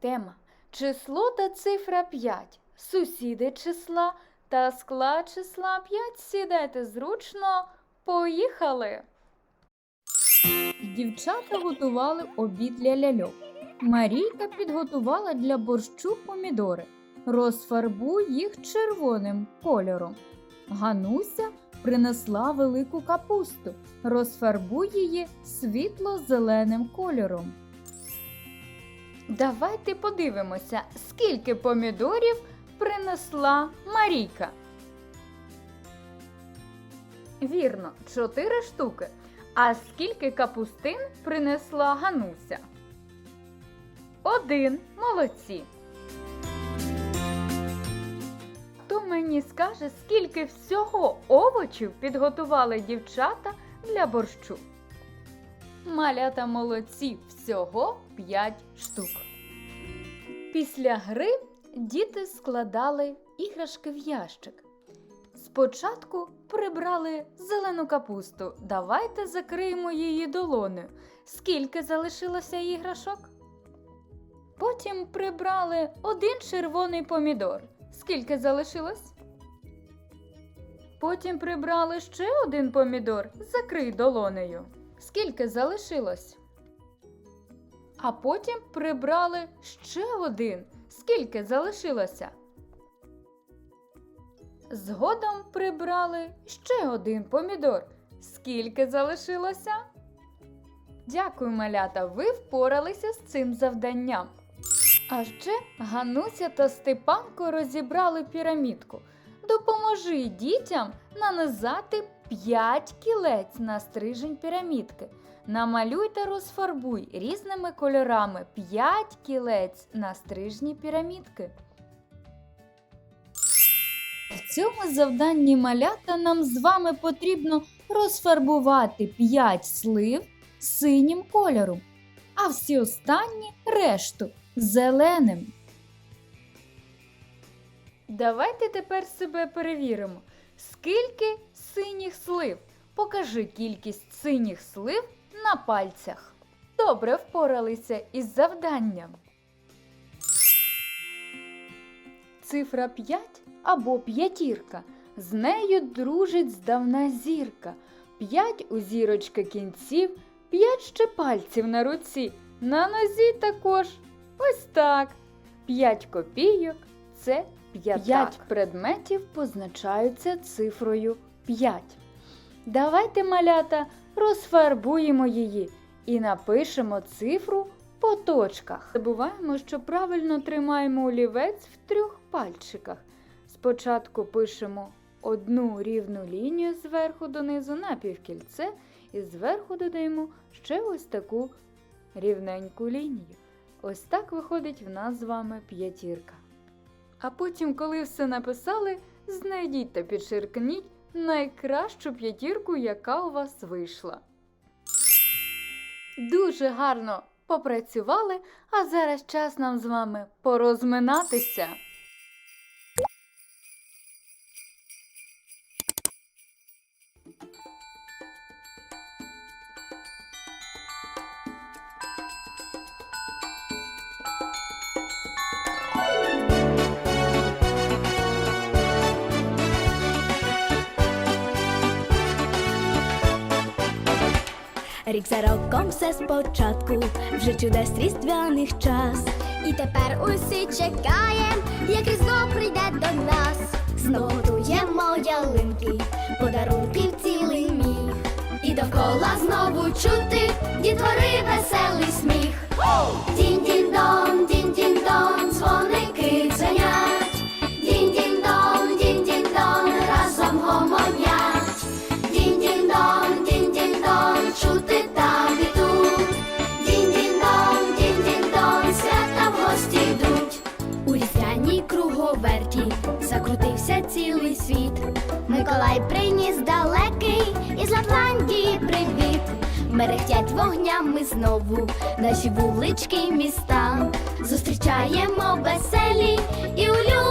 Тема число та цифра 5. Сусіди числа та склад числа 5. Сідайте зручно. Поїхали. Дівчата готували обід для ляльок. Марійка підготувала для борщу помідори. Розфарбуй їх червоним кольором. Гануся принесла велику капусту. Розфарбуй її світло-зеленим кольором. Давайте подивимося, скільки помідорів принесла Марійка. Вірно, чотири штуки. А скільки капустин принесла Гануся? Один. Молодці. Хто мені скаже, скільки всього овочів підготували дівчата для борщу? Малята молодці, всього 5 штук. Після гри діти складали іграшки в ящик. Спочатку прибрали зелену капусту. Давайте закриємо її долоною. Скільки залишилося іграшок? Потім прибрали один червоний помідор. Скільки залишилось? Потім прибрали ще один помідор. Закрий долонею. Скільки залишилось? А потім прибрали ще один. Скільки залишилося? Згодом прибрали ще один помідор. Скільки залишилося? Дякую, малята, ви впоралися з цим завданням. А ще Гануся та Степанко розібрали пірамідку. Допоможи дітям нанизати 5 кілець на стрижень пірамідки. Намалюй та розфарбуй різними кольорами 5 кілець на стрижні пірамідки. В цьому завданні малята нам з вами потрібно розфарбувати 5 слив синім кольором, а всі останні решту зеленим. Давайте тепер себе перевіримо. Скільки синіх слив? Покажи кількість синіх слив на пальцях. Добре впоралися із завданням. Цифра 5 або п'ятірка. З нею дружить здавна зірка. П'ять у зірочки кінців, п'ять ще пальців на руці. На нозі також ось так. П'ять копійок це п'ятак. П'ять предметів позначаються цифрою 5. Давайте, малята, розфарбуємо її і напишемо цифру по точках. Забуваємо, що правильно тримаємо олівець в трьох пальчиках. Спочатку пишемо одну рівну лінію зверху донизу на півкільце і зверху додаємо ще ось таку рівненьку лінію. Ось так виходить в нас з вами п'ятірка. А потім, коли все написали, знайдіть та підчеркніть найкращу п'ятірку, яка у вас вийшла. Дуже гарно попрацювали, а зараз час нам з вами порозминатися. Рік за роком все спочатку, вже чудес різдвяних час. І тепер усі чекаєм, як різдво прийде до нас. Знову готуємо ялинки, подарунків цілий міг. І довкола знову чути дітвори Миколай приніс далекий із Лапландії привіт. Мерехтять вогнями знову наші вулички й міста. Зустрічаємо веселі і улюблені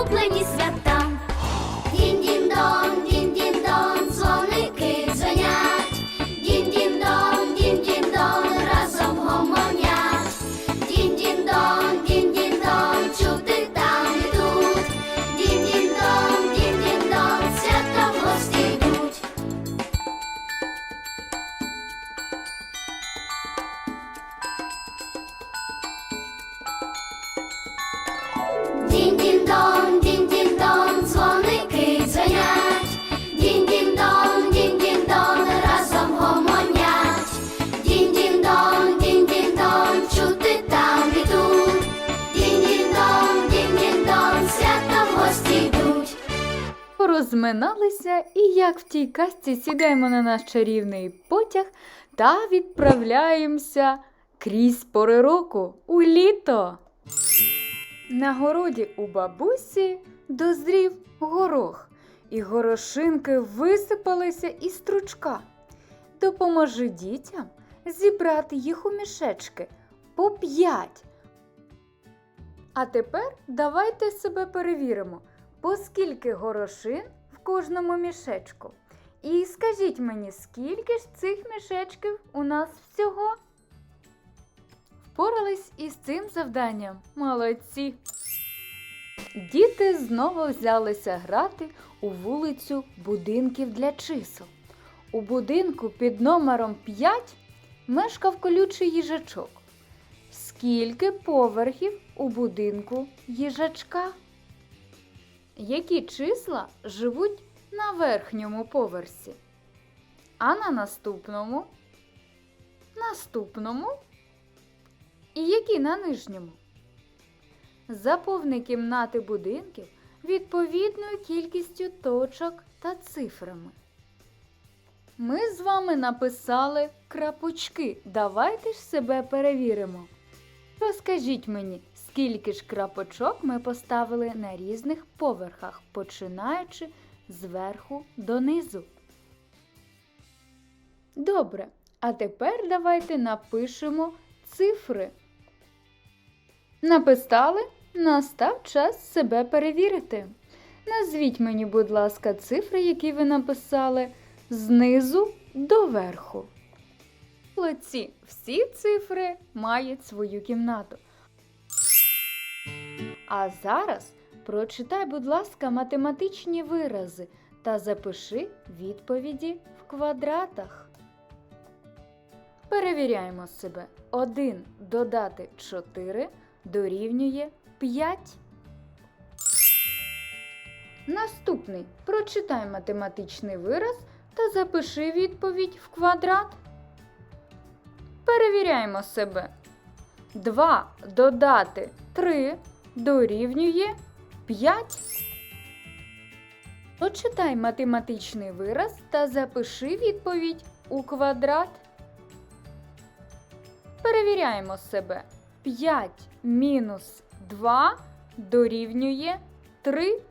порозминалися і, як в тій казці, сідаємо на наш чарівний потяг та відправляємося крізь пори року у літо. На городі у бабусі дозрів горох, і горошинки висипалися із стручка. Допоможи дітям зібрати їх у мішечки по п'ять. А тепер давайте себе перевіримо, по скільки горошин кожному мішечку. І скажіть мені, скільки ж цих мішечків у нас всього? Впорались із цим завданням. Молодці! Діти знову взялися грати у вулицю будинків для чисел. У будинку під номером 5 мешкав колючий їжачок. Скільки поверхів у будинку їжачка? Які числа живуть на верхньому поверсі? А на наступному? Наступному? І які на нижньому? Заповни кімнати будинків відповідною кількістю точок та цифрами. Ми з вами написали крапочки. Давайте ж себе перевіримо. Розкажіть мені, скільки ж крапочок ми поставили на різних поверхах, починаючи зверху донизу. Добре, а тепер давайте напишемо цифри. Написали? Настав час себе перевірити. Назвіть мені, будь ласка, цифри, які ви написали знизу до верху. Молодці, всі цифри мають свою кімнату. А зараз прочитай, будь ласка, математичні вирази та запиши відповіді в квадратах. Перевіряємо себе. 1 додати 4 дорівнює 5. Наступний. Прочитай математичний вираз та запиши відповідь в квадрат. Перевіряємо себе. 2 додати 3 дорівнює 5. Прочитай математичний вираз та запиши відповідь у квадрат. Перевіряємо себе. 5 мінус 2 дорівнює 3.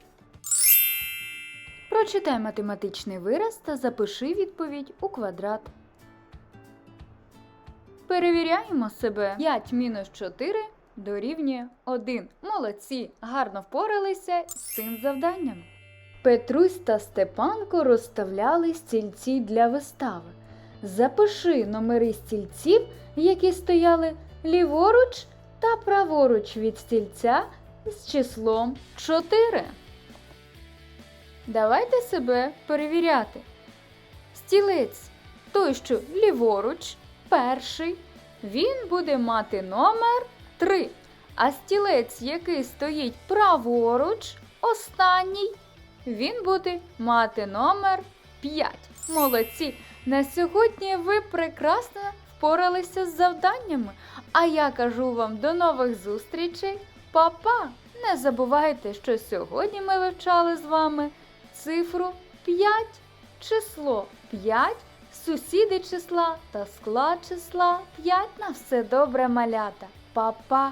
Прочитай математичний вираз та запиши відповідь у квадрат. Перевіряємо себе. 5 мінус 4 дорівнює 1. Молодці! Гарно впоралися з цим завданням. Петрусь та Степанко розставляли стільці для вистави. Запиши номери стільців, які стояли ліворуч та праворуч від стільця з числом 4. Давайте себе перевіряти. Стілець той, що ліворуч, перший, він буде мати номер 3. А стілець, який стоїть праворуч, останній, він буде мати номер 5. Молодці! На сьогодні ви прекрасно впоралися з завданнями. А я кажу вам до нових зустрічей. Па-па! Не забувайте, що сьогодні ми вивчали з вами цифру 5, число 5, сусіди числа та склад числа 5 на все добре малята. Па-па!